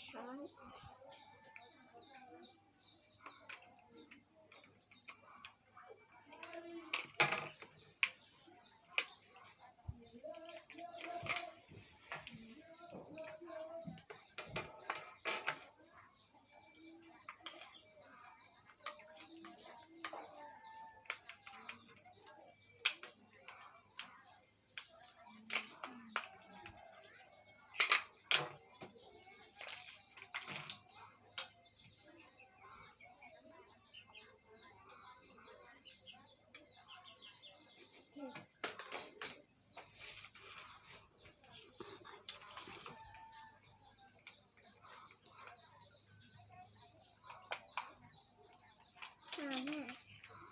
ช้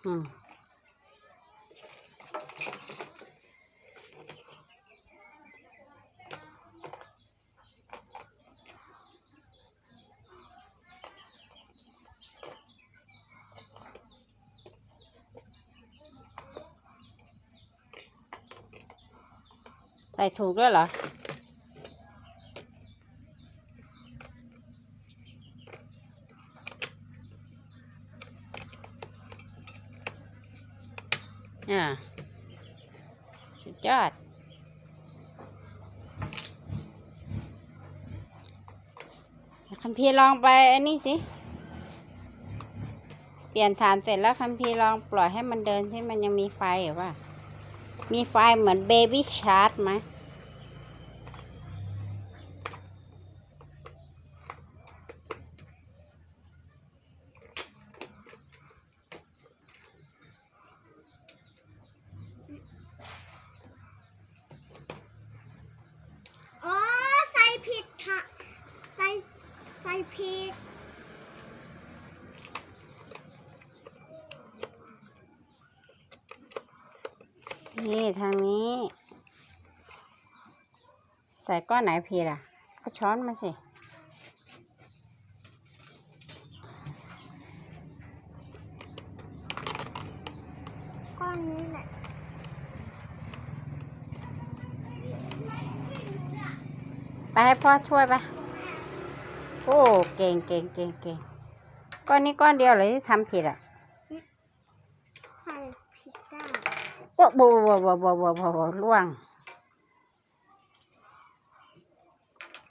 อืมใส่ถูกด้วยเหรอ อ่าสุดยอดคัมพีร์ลองไปอันนี้สิ เปลี่ยนฐานเสร็จแล้วคัมพีร์ลองปล่อยให้มันเดินสิมันยังมีไฟหรือว่า มีไฟเหมือนเบบี้ชาร์จไหม อ๋อใส่ผิดค่ะ ใส่ ใส่ผิดนี่ทางนี้ ใส่ก้อนไหนพีล่ะ ก็ช้อนมาสิก้อนนี้แหละไปให้พ่อช่วยไป โอ้ เก่งเก่งเก่งเก่งก้อนนี้ก้อนเดียวเลยที่ทำผิดอะใส่ผิดได้โอ้บวบวบวบวบวบล่วง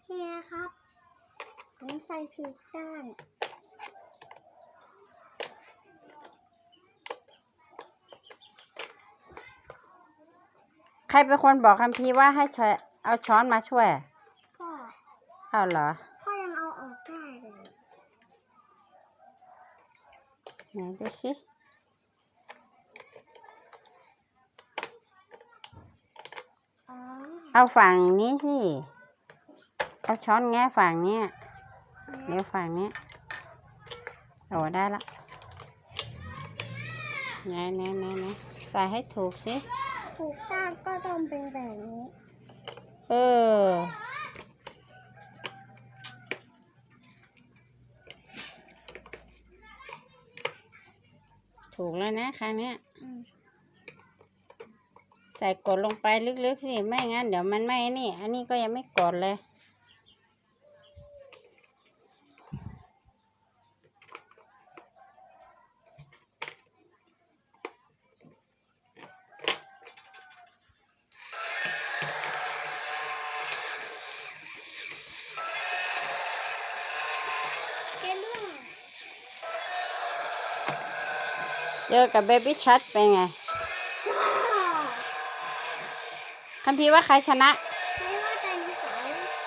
เฮียครับผมใส่ผิดด้านใครเป็นคนบอกคัมพีว่าให้เอาช้อนมาช่วยพ่อเอาเหรอ พ่อยังเอาออกได้เลย ไหนดูสิอ๋อเอาฝั่งนี้สิ เอาช้อนแง่ฝั่งเนี้ยเดี๋ยวฝั่งเนี้ยโอ้ได้ละไหนไหนไหนไหนใส่ให้ถูกสิ ถูกด้านก็ต้องเป็นแบบนี้ เออ ถูกแล้วนะครั้งเนี้ยอืมใส่กดลงไปลึกๆสิ ไม่งั้นเดี๋ยวมันไม่นี่ อันนี้ก็ยังไม่กดเลย เจอกับเบบี้ชัดเป็นไงว้าวคัมพีร์ว่าใครชนะไม่ว่าไดโนเสาร์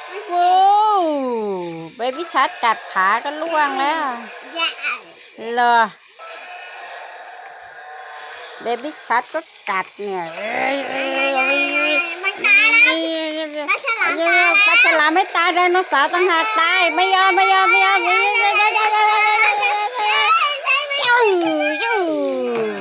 ไม่โว้วเบบี้ชัดกัดขาก็ล่วงแล้วใหญ่เหรอเบบี้ชัดก็กัดเนี่ยเอ้ยเอ้ยเอ้ยเอ้ยมันตายแล้วปลาฉลามตายแล้วปลาฉลามไม่ตายไดโนเสาร์ต่างหากตายไม่ยอมไม่ยอมไม่ยอม ใช่ไหมจู้จู้